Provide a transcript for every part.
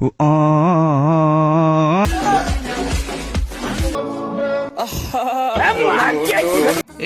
우아.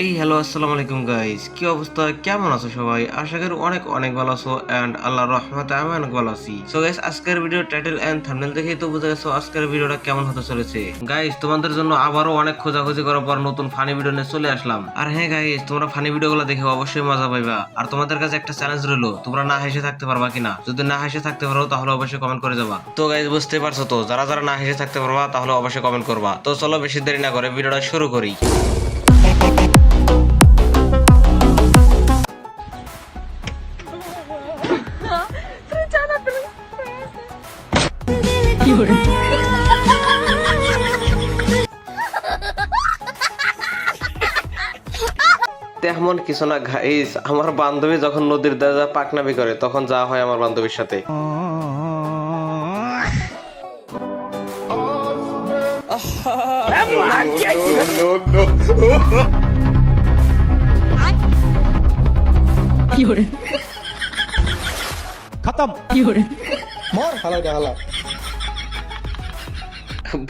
এই হ্যালো, আসসালামু আলাইকুম গাইস কি অবস্থা? কেমন আছো সবাই? আশা করি অনেক অনেক ভালো আছো এন্ড আল্লাহর রহমতে আমি অনেক ভালো আছি। সো গাইস আজকের ভিডিও টাইটেল এন্ড থাম্বনেল দেখেই তো বুঝে গেছো আজকের ভিডিওটা কেমন হতে চলেছে। গাইস তোমাদের জন্য আবারও অনেক খোঁজাখুঁজি করার পর নতুন ফানি ভিডিও নিয়ে চলে আসলাম। আর হ্যাঁ গাইস তোমরা ফানি ভিডিওগুলো দেখে অবশ্যই মজা পাইবা। আর তোমাদের কাছে একটা চ্যালেঞ্জ রইল, তোমরা না হেসে থাকতে পারবা কিনা? যদি না হেসে থাকতে পারো, তাহলে অবশ্যই কমেন্ট করে যাবা। তো গাইস বুঝতে পারছ তো, যারা যারা না হেসে থাকতে পারবা, তাহলে অবশ্যই কমেন্ট করবা। তো চলো বেশি দেরি না করে ভিডিওটা শুরু করি। তেমন কিছু না গাইস আমার বান্ধবী যখন নদীর দাদা পাকনামি করে তখন যাওয়া হয় আমার বান্ধবীর সাথে।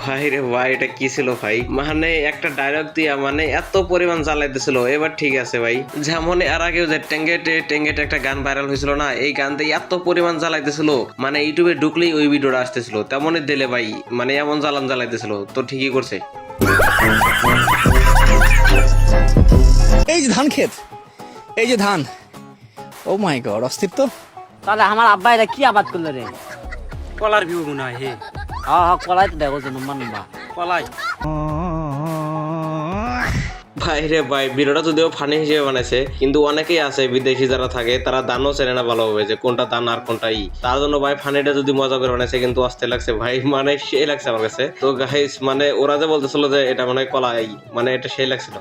ভাই রে ভাই এটা কি ছিল ভাই? মানে একটা ডায়লগ দিয়া মানে এত পরিমাণ জ্বালাইতেছিল এবার ঠিক আছে ভাই। যেমন এর আগেও যে টেঙ্গেটে টেঙ্গেটে একটা গান ভাইরাল হয়েছিল না এই গান দিয়ে এত পরিমাণ জ্বালাইতেছিল মানে ইউটিউবে ঢুকলেই ওই ভিডিওটা আসতেছিল। তেমনই দিলে ভাই মানে এমন জ্বালান জ্বালাইতেছিল তো ঠিকই করছে। এই যে ধান ক্ষেত। এই যে ধান। ও মাই গড তো। তাহলে আমার আব্বা এটা কি আবাদ করল রে? কলার ভিউ মনে হয় হে। হ্যাঁ হ্যাঁ কলাই তো দেখো যে নম্বর নম্বর কলাই ভাই রে ভাই ভিডিওটা যদিও ফানি হিসেবে বানাইছে কিন্তু অনেকেই আছে বিদেশি যারা থাকে তারা দানও চেনে না ভালোভাবে যে কোনটা দান আর কোনটা ই তার জন্য ভাই ফানিটা যদি মজা করে বানাইছে কিন্তু অস্থির লাগছে ভাই মানে সেই লাগছে আমার কাছে তো গাইস মানে ওরা যে বলতেছিল যে এটা মানে কলাই মানে এটা সেই লাগছিল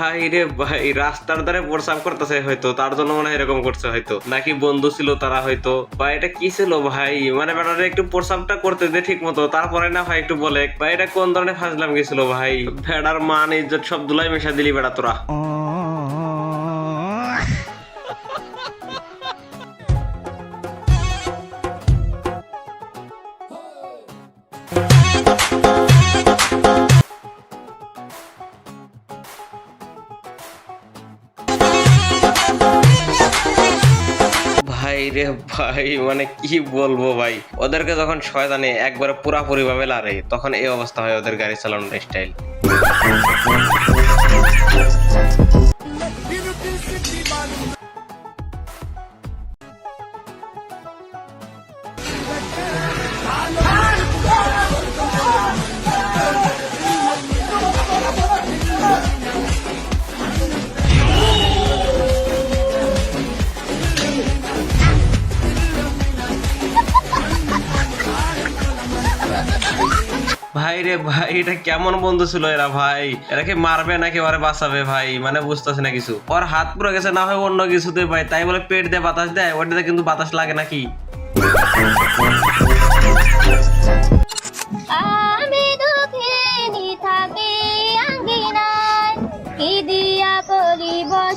ভাই রে ভাই, রাস্তার ধারে প্রসাব করতেছে হয়তো, তার জন্য মনে হয় এরকম করছে হয়তো। নাকি বন্ধু ছিল তারা হয়তো। ভাই, এটা কি ছিল ভাই? মানে ব্যাটারে একটু প্রসাবটা করতে দে ঠিক মতো তারপরে না ভাই একটু বলে। ভাই, এটা কোন ধরনের ফাজলাম গেছিল ভাই? ভেড়ার মান, ইজ্জত সব দুলাই মেশা দিলি বেড়া তোরা। ভাই রে ভাই মানে কি বলব ভাই? ওদেরকে যখন শয়তানে একবারে পুরাপুরি ভাবে লারে তখন এই অবস্থা হয় ওদের গাড়ি চালানোর স্টাইল ভাই রে ভাই, এটা কেমন বন্ধু ছিল এরা ভাই? এরা কি মারবে নাকি ওরে বাঁচাবে ভাই? মানে বুঝতেছে না কিছু। ওর হাত পুরো গেছে, না হয় অন্য কিছুতে ভাই। তাই বলে পেট দিয়ে বাতাস দেয়, ওটাতে কিন্তু বাতাস লাগে নাকি?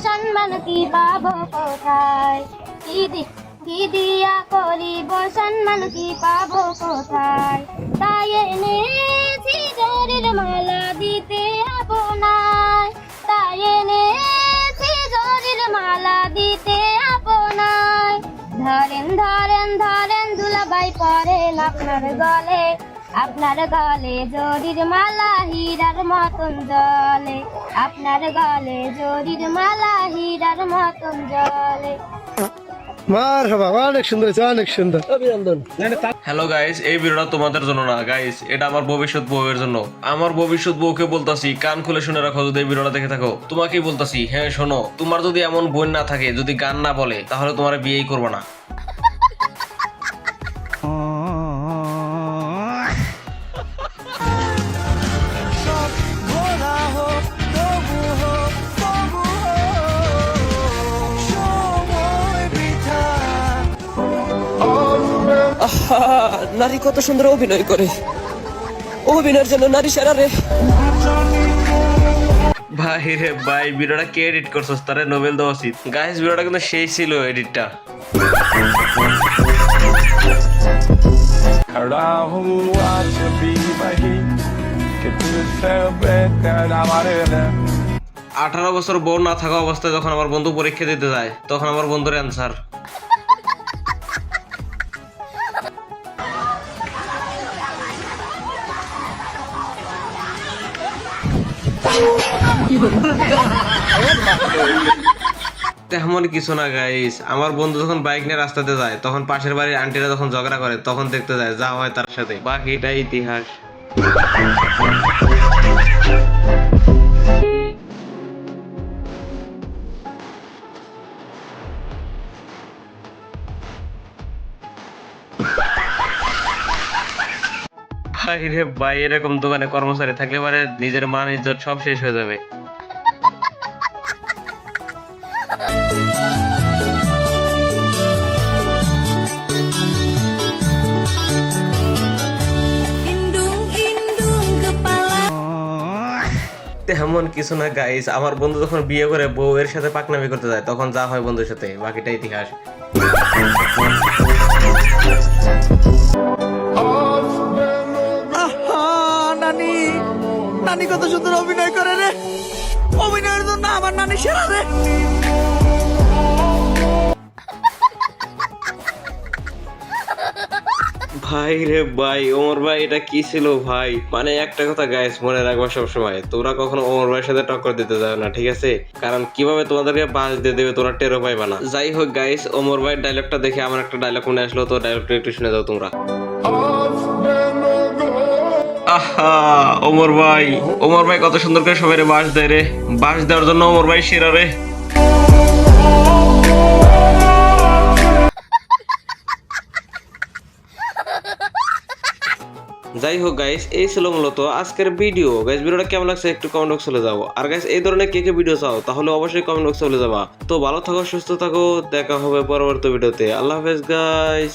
সম্মান করিব সম্মান কি পাব কোথায়? তাই জরির মালা দিতে আপনায় তাই এনেছি জরির মালা দিতে আপনায় ধরেন ধরেন ধরেন দুলাবাই পরেন আপনার গলে। আপনার গলে জরির মালা হীরার মতন জলে আপনার গলে জরির মালা হীরার মতন জলে অনেক সুন্দর অনেক সুন্দর। অভিনন্দন। হ্যালো গাইস এই ভিডিওটা তোমাদের জন্য না গাইস এটা আমার ভবিষ্যৎ বউয়ের জন্য। আমার ভবিষ্যৎ বউকে বলতাছি কান খুলে শুনে রাখো যদি এই ভিডিওটা দেখে থাকো। তোমাকেই বলতাছি হ্যাঁ শোনো তোমার যদি এমন বোন না থাকে যদি গান না বলে তাহলে তোমার বিয়েই করব না। নারী কত সুন্দর অভিনয় করে। অভিনয়ের জন্য নারী সেরা রে ভাই রে ভাই, ভিডিওটা কে এডিট করছস? তারে নোবেল দেওয়া উচিত। গাইস ভিডিওটা কিন্তু সেই ছিল এডিটটা আঠারো বছর বউ না থাকা অবস্থায় যখন আমার বন্ধু পরীক্ষা দিতে যায়, তখন আমার বন্ধুর অ্যান্সার তেমন কিছু না গাইস আমার বন্ধু যখন বাইক নিয়ে রাস্তাতে যায়, তখন পাশের বাড়ির আন্টিরা যখন ঝগড়া করে, তখন দেখতে যায় যা হয় তার সাথে। বাকিটা ইতিহাস। ভাই রে ভাই, এরকম দোকানে কর্মচারী থাকলে পারে নিজের মান ইজ্জত সব শেষ হয়ে যাবে। তেমন কিছু না গাইস আমার বন্ধু যখন বিয়ে করে বউয়ের সাথে পাকনামি করতে যায়, তখন যা হয় বন্ধুর সাথে, বাকিটা ইতিহাস। নানি কত সুন্দর অভিনয় করে রে। অভিনয়ের জন্য আমার নানি সেরা রে। ভাই রে ভাই, ওমর ভাই, এটা কি ছিল ভাই? মানে একটা কথা গাইস মনে রাখবা সব সময় তোমরা কখনো ওমর ভাইয়ের সাথে টক্কর দিতে যাও না, ঠিক আছে? কারণ কীভাবে তোমাদেরকে বাস দিয়ে দেবে, তোমরা টেরো পাইবা না। যাই হোক গাইস ওমর ভাইয়ের ডায়লগটা দেখে আমার একটা ডায়লগ মনে আসলো, তো ডায়লগটা একটু শুনে দাও তোমরা। আহা, ওমর ভাই ওমর ভাই কত সুন্দর করে সবাই বাস দেয় রে। বাস দেওয়ার জন্য ওমর ভাই সেরা রে। যাই হোক গাইস এই ছিল মূলত আজকের ভিডিও গাইস ভিডিওটা কেমন লাগছে একটু কমেন্ট বক্সে চলে যাব আর গাইস এই ধরনের কে কে ভিডিও চাও, তাহলে অবশ্যই কমেন্ট বক্সে চলে যাবা। তো ভালো থাকো, সুস্থ থাকো, দেখা হবে পরবর্তী ভিডিওতে আল্লাহ হাফেজ গাইস